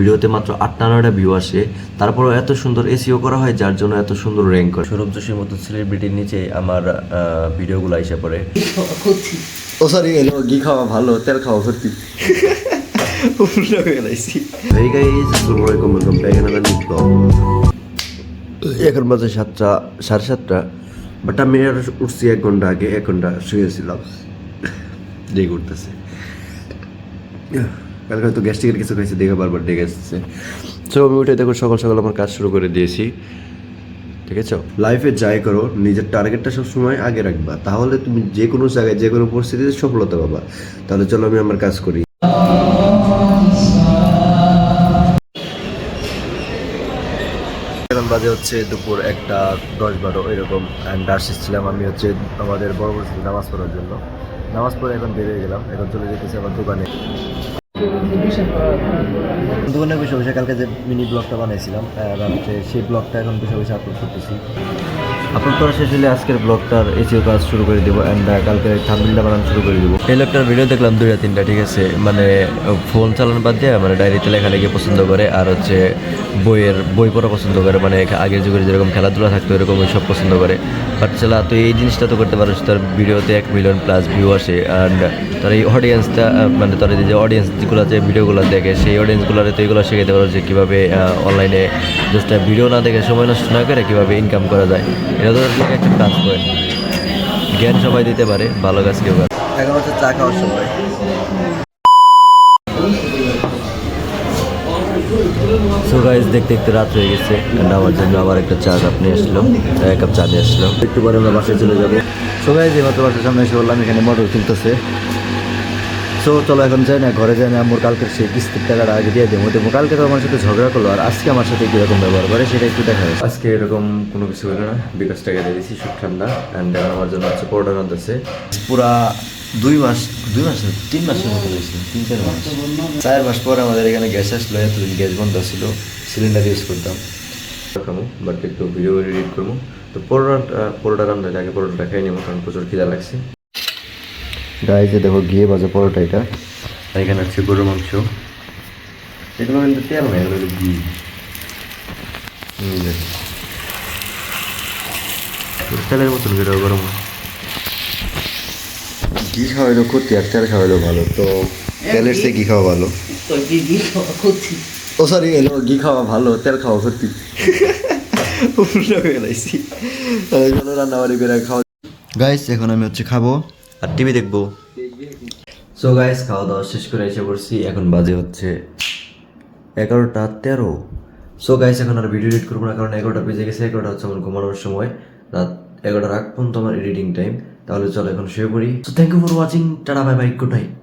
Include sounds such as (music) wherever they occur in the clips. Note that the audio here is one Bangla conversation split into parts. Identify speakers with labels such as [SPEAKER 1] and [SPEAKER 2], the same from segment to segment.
[SPEAKER 1] ভিডিওতে মাত্র আটটা নয়টা ভিউ আসে। তারপরও এত সুন্দর এসিও করা হয় যার জন্য এত সুন্দর র্যাঙ্ক করে সৌরভ যোশীর মতো সেলিব্রিটির নিচে আমার ভিডিওগুলো এসে পড়ে। ও সরি এলো ঘি খাওয়া ভালো তেল খাওয়া সত্যি এখন বাজে সাতটা সাড়ে সাতটা বাট আমি আর উঠছি এক ঘণ্টা আগে এক ঘণ্টা শুয়েছিলাম ডেকে উঠতেছে কালকে হয়তো গ্যাস্ট্রিকের কিছু খাইছে, দেখে বারবার ডেকে আসছে। সো আমি উঠে দেখো সকাল সকাল আমার কাজ শুরু করে দিয়েছি। ঠিক আছে? লাইফে যাই করো, নিজের টার্গেটটা সবসময় আগে রাখবা। তাহলে তুমি যে কোনো জায়গায়, যে কোনো পরিস্থিতিতে সফলতা পাবা। তাহলে চলো আমি আমার কাজ করি। বাজে হচ্ছে দুপুর একটা, দশ বারো, এরকম। অ্যান্ড আসছিলাম আমি হচ্ছে আমাদের বড় বড় নামাজ পড়ার জন্য। নামাজ পড়ে এখন বেরিয়ে গেলাম। এখন চলে যেতেছি আমার দোকানে। কালকে যে মিনি ব্লগটা বানাইছিলাম আর হচ্ছে সেই ব্লগটা এখন আপলোড করতেছি। আপলোড করা শেষ হলে আজকের ব্লগটার এসিও কাজ শুরু করে দেবো অ্যান্ড কালকে থাম্বনেলটা বানানো শুরু করে দেবো। এই লোকটার ভিডিও দেখলাম তিনটা, ঠিক আছে? মানে ফোন চালানো বাদ দিয়ে মানে ডায়েরিতে লেখালেখি পছন্দ করে আর হচ্ছে বইয়ের, বই পড়া পছন্দ করে। মানে আগের যুগের যেরকম খেলাধুলা থাকতো, এরকম সব পছন্দ করে। বাট চালা, তুই এই জিনিসটা তো করতে পারিস, তোর ভিডিওতে এক মিলিয়ন প্লাস ভিউ আসে অ্যান্ড তোর এই অডিয়েন্সটা মানে তোর যে অডিয়েন্স যেগুলো যে ভিডিওগুলো দেখে সেই অডিয়েন্সগুলোরে তুই এগুলো শেখাতে পারো যে কীভাবে অনলাইনে জাস্ট ভিডিও না দেখে সময় নষ্ট না করে কীভাবে ইনকাম করা যায়। এটা তো একটা কাজ করে। জ্ঞান সবাই দিতে পারে ভালো কাজ কেউ করে এখন হচ্ছে চা খাওয়ার সময়। সো গাইজ দেখতে দেখতে রাত হয়ে গেছে and আমার জন্য আবার একটা চা কাপ নিয়ে আসলো এক কাপ চা নিয়ে আসলো একটু পরে আমরা বাসায় চলে যাব। সো গাইজ এই মাত্র বাসার সামনে এসে বললাম এখানে মোটর তুলতেছে। সো চলো এখন যাই না ঘরে যাই না আমার কালকে সেই কিস্তির টাকাটা আগে দিয়ে দেবো। দেবো কালকে তো আমার সাথে ঝগড়া করল আর আজকে আমার সাথে কীরকম ব্যবহার করে সেটা একটু দেখা যাবে আজকে এরকম কোনো কিছু হলো না বিকাশ টাকা দিয়ে দিয়েছি সব ঠান্ডা অ্যান্ড আমার জন্য হচ্ছে পরোটা রান্ধাছে পুরা দুই মাস দুই মাস না, তিন মাসের মতো হয়েছে তিন চার মাস। চার মাস পর আমাদের এখানে গ্যাস আসলো এতদিন গ্যাস বন্ধ ছিল সিলিন্ডার ইউজ করতাম। খামো বাট একটু ভিডিও এডিট করব তো পরোটা পরোটা রান্না আগে পরোটাটা খাই নেব কারণ প্রচুর খিদা লাগছে। গাইজে দেখো গিয়ে বাজে পরোটা এটা। এখানে হচ্ছে গরুর মাংস। এগুলো কিন্তু তেল নয় এগুলো ঘি। তেলের মতন করে গরম। ঘি খাওয়াইলো ক্ষতি আর তেল খাওয়াইলো ভালো। তো তেলের চেয়ে ঘি খাওয়া ভালো। ও সরি এলো ঘি খাওয়া ভালো তেল খাওয়া ক্ষতি। (laughs) রান্নাবাড়ি করে খাওয়া গাইস এখন আমি হচ্ছে খাব। আর টিভি দেখব। সো গাইস খাওয়া দাওয়া শেষ করে এসে পড়ছি। এখন বাজে হচ্ছে এগারোটা তেরো। সো গাইস এখন আর ভিডিও এডিট করব না, কারণ এগারোটা বেজে গেছে, এগারোটা হচ্ছে আমার ঘুমানোর সময়। রাত এগারোটার আগ পর্যন্ত আমার এডিটিং টাইম তাহলে চলো, এখন শুয়ে পড়ি। So thank you for watching tata bye bye good night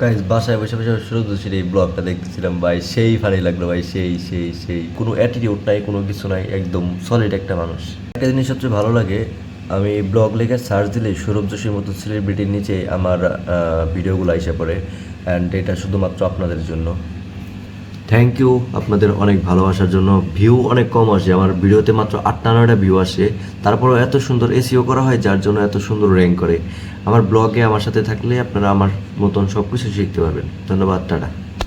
[SPEAKER 1] guys বাসায় বসে বসে শুরু ছিল এই ব্লগটা দেখতেছিলাম, ভাই। সেই ভালোই লাগল, ভাই। সেই সেই সেই। কোনো অ্যাটিটিউড নাই, কোনো কিছু নাই, একদম সলিড একটা মানুষ। একটা জিনিস সবচেয়ে ভালো লাগে, আমি ব্লগ লেখে সার্চ দিলে সৌরভ যোশীর মতো সেলিব্রিটির নিচে আমার ভিডিওগুলো এসে পড়ে। অ্যান্ড এটা শুধুমাত্র আপনাদের জন্য। থ্যাংক ইউ আপনাদের অনেক ভালোবাসার জন্য ভিউ অনেক কম আসে। আমার ভিডিওতে মাত্র আটটা নয়টা ভিউ আসে। তারপরও এত সুন্দর এসিও করা হয়, যার জন্য এত সুন্দর র্যাঙ্ক করে। আমার ব্লগে আমার সাথে থাকলে আপনারা আমার মতন সব কিছু শিখতে পারবেন। ধন্যবাদ, টাটা।